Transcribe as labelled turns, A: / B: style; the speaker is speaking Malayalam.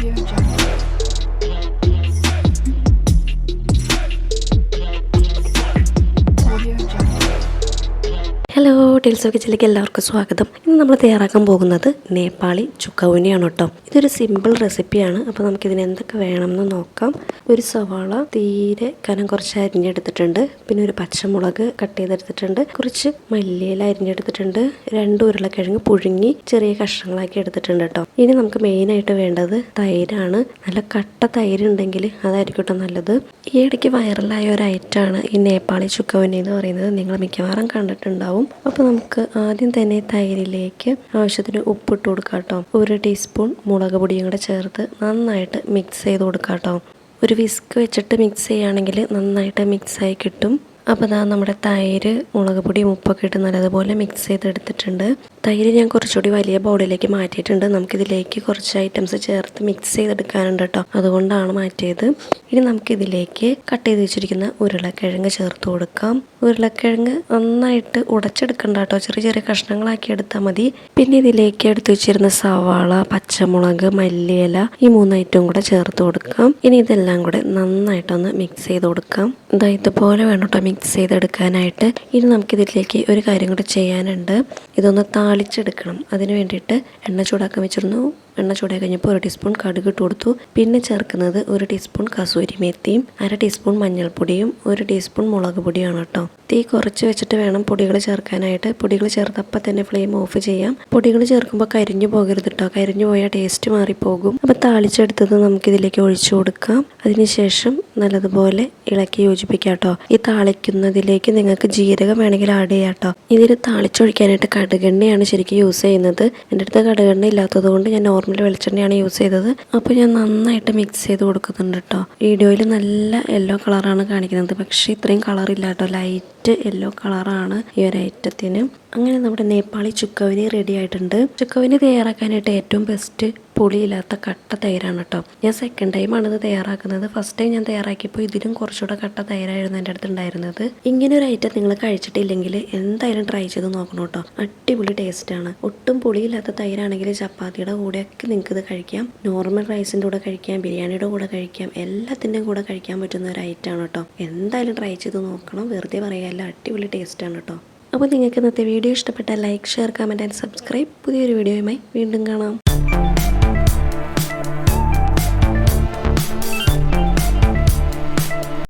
A: Audio Jungle.
B: ഹലോ ടെൽസോ കിച്ചണിലേക്ക് എല്ലാവർക്കും സ്വാഗതം. ഇന്ന് നമ്മൾ തയ്യാറാക്കാൻ പോകുന്നത് നേപ്പാളി ചുക്കൗനിയാണ് കേട്ടോ. ഇതൊരു സിമ്പിൾ റെസിപ്പിയാണ് അപ്പോൾ നമുക്കിതിന് എന്തൊക്കെ വേണമെന്ന് നോക്കാം. ഒരു സവാള തീരെ കനം കുറച്ച് അരിഞ്ഞെടുത്തിട്ടുണ്ട്. പിന്നെ ഒരു പച്ചമുളക് കട്ട് ചെയ്തെടുത്തിട്ടുണ്ട്. കുറച്ച് മല്ലിയില അരിഞ്ഞെടുത്തിട്ടുണ്ട്. രണ്ട് ഉരുളക്കിഴങ്ങ് പുഴുങ്ങി ചെറിയ കഷ്ണങ്ങളാക്കി എടുത്തിട്ടുണ്ട് കേട്ടോ. ഇനി നമുക്ക് മെയിനായിട്ട് വേണ്ടത് തൈരാണ്. നല്ല കട്ട തൈര് ഉണ്ടെങ്കിൽ അതായിരിക്കും കേട്ടോ നല്ലത്. ഈ ഇടയ്ക്ക് വൈറലായ ഒരു ഐറ്റമാണ് ഈ നേപ്പാളി ചുക്കവനി എന്ന് പറയുന്നത്. നിങ്ങൾ മിക്കവാറും കണ്ടിട്ടുണ്ടാവും. അപ്പോൾ നമുക്ക് ആദ്യം തന്നെ തൈരിലേക്ക് ആവശ്യത്തിന് ഉപ്പിട്ട് കൊടുക്കാം കേട്ടോ ഒരു ടീസ്പൂൺ മുളക് പൊടിയും കൂടെ ചേർത്ത് നന്നായിട്ട് മിക്സ് ചെയ്ത് കൊടുക്കാം കേട്ടോ ഒരു വിസ്ക് വെച്ചിട്ട് മിക്സ് ചെയ്യുകയാണെങ്കിൽ നന്നായിട്ട് മിക്സായി കിട്ടും. അപ്പോൾ ദാ നമ്മുടെ തൈര് മുളക് പൊടി ഉപ്പൊക്കെ ഇട്ട് നല്ലതുപോലെ മിക്സ് ചെയ്തെടുത്തിട്ടുണ്ട്. തൈര് ഞാൻ കുറച്ചുകൂടി വലിയ ബൗളിലേക്ക് മാറ്റിയിട്ടുണ്ട്. നമുക്കിതിലേക്ക് കുറച്ച് ഐറ്റംസ് ചേർത്ത് മിക്സ് ചെയ്തെടുക്കാനുണ്ട് കേട്ടോ അതുകൊണ്ടാണ് മാറ്റിയത്. ഇനി നമുക്കിതിലേക്ക് കട്ട് ചെയ്ത് വെച്ചിരിക്കുന്ന ഉരുളക്കിഴങ്ങ് ചേർത്ത് കൊടുക്കാം. ഉരുളക്കിഴങ്ങ് നന്നായിട്ട് ഉടച്ചെടുക്കണ്ട കേട്ടോ ചെറിയ ചെറിയ കഷ്ണങ്ങളാക്കി എടുത്താൽ മതി. പിന്നെ ഇതിലേക്ക് എടുത്ത് വെച്ചിരുന്ന സവാള പച്ചമുളക് മല്ലിയില ഈ മൂന്ന് ഐറ്റവും കൂടെ ചേർത്ത് കൊടുക്കാം. ഇനി ഇതെല്ലാം കൂടെ നന്നായിട്ടൊന്ന് മിക്സ് ചെയ്ത് കൊടുക്കാം. ഇതാ ഇതുപോലെ വേണം കേട്ടോ മിക്സ് ചെയ്തെടുക്കാനായിട്ട് ഇനി നമുക്കിതിലേക്ക് ഒരു കാര്യം കൂടി ചെയ്യാനുണ്ട്. ഇതൊന്ന് താളിച്ചെടുക്കണം. അതിന് വേണ്ടിയിട്ട് എണ്ണ ചൂടാക്കാൻ വെച്ചിരുന്നു. എണ്ണ ചൂടായി കഴിഞ്ഞപ്പോൾ ഒരു ടീസ്പൂൺ കടുക് ഇട്ട് കൊടുത്തു. പിന്നെ ചേർക്കുന്നത് ഒരു ടീസ്പൂൺ കസൂരി മേത്തിയും അര ടീസ്പൂൺ മഞ്ഞൾപ്പൊടിയും ഒരു ടീസ്പൂൺ മുളക് പൊടിയാണ് കേട്ടോ. തീ കുറച്ച് വെച്ചിട്ട് വേണം പൊടികൾ ചേർക്കാനായിട്ട്. പൊടികൾ ചേർത്തപ്പോൾ തന്നെ ഫ്ലെയിം ഓഫ് ചെയ്യാം. പൊടികൾ ചേർക്കുമ്പോൾ കരിഞ്ഞു പോകരുത് കേട്ടോ. കരിഞ്ഞു പോയാൽ ടേസ്റ്റ് മാറിപ്പോകും. അപ്പോൾ താളിച്ചെടുത്തത് നമുക്കിതിലേക്ക് ഒഴിച്ചു കൊടുക്കാം. അതിനുശേഷം നല്ലതുപോലെ ഇളക്കി യോജിപ്പിക്കാം കേട്ടോ. ഈ താളിക്കുന്നതിലേക്ക് നിങ്ങൾക്ക് ജീരകം വേണമെങ്കിൽ ആഡ് ചെയ്യാം കേട്ടോ. ഇതിൽ താളിച്ചൊഴിക്കാനായിട്ട് കടുകെണ്ണയാണ് ശരിക്കും യൂസ് ചെയ്യുന്നത്. എന്റെ അടുത്ത് കടുകെണ്ണ ഇല്ലാത്തത് കൊണ്ട് ഞാൻ നോർമൽ വെളിച്ചെണ്ണയാണ് യൂസ് ചെയ്തത്. അപ്പോൾ ഞാൻ നന്നായിട്ട് മിക്സ് ചെയ്ത് കൊടുക്കുന്നുണ്ട് കേട്ടോ. വീഡിയോയിൽ നല്ല യെല്ലോ കളറാണ് കാണിക്കുന്നത്. പക്ഷേ ഇത്രയും കളർ ഇല്ല കേട്ടോ. ലൈറ്റ് യെല്ലോ കളറാണ് ഈ ഒരു ഐറ്റത്തിന്. അങ്ങനെ നമ്മുടെ നേപ്പാളി ചുക്കവിനി റെഡി ആയിട്ടുണ്ട്. ചുക്കവിനി തയ്യാറാക്കാനായിട്ട് ഏറ്റവും ബെസ്റ്റ് പുളിയില്ലാത്ത കട്ട തൈരാണ് കേട്ടോ ഞാൻ സെക്കൻഡ് ടൈമാണ് ഇത് തയ്യാറാക്കുന്നത്. ഫസ്റ്റ് ടൈം ഞാൻ തയ്യാറാക്കിയപ്പോൾ ഇതിലും കുറച്ചുകൂടെ കട്ട തൈരായിരുന്നു എന്റെ അടുത്ത് ഉണ്ടായിരുന്നത് ഇങ്ങനെ ഒരു ഐറ്റം നിങ്ങൾ കഴിച്ചിട്ടില്ലെങ്കിൽ എന്തായാലും ട്രൈ ചെയ്ത് നോക്കണം കേട്ടോ അടിപൊളി ആണ്. ഒട്ടും പുളിയില്ലാത്ത തൈരാണെങ്കിൽ ചപ്പാത്തിയുടെ കൂടെയൊക്കെ നിങ്ങൾക്ക് ഇത് കഴിക്കാം. നോർമൽ റൈസിന്റെ കൂടെ കഴിക്കാം ബിരിയാണിയുടെ കൂടെ കഴിക്കാം എല്ലാത്തിന്റെയും കൂടെ കഴിക്കാൻ പറ്റുന്ന ഒരു ഐറ്റമാണ് കേട്ടോ എന്തായാലും ട്രൈ ചെയ്ത് നോക്കണം. വെറുതെ പറയാമല്ല അടിപൊളി ടേസ്റ്റാണ് കേട്ടോ അപ്പോൾ നിങ്ങൾക്ക് ഇന്നത്തെ വീഡിയോ ഇഷ്ടപ്പെട്ടാൽ like share comment and subscribe പുതിയൊരു വീഡിയോയുമായി വീണ്ടും കാണാം.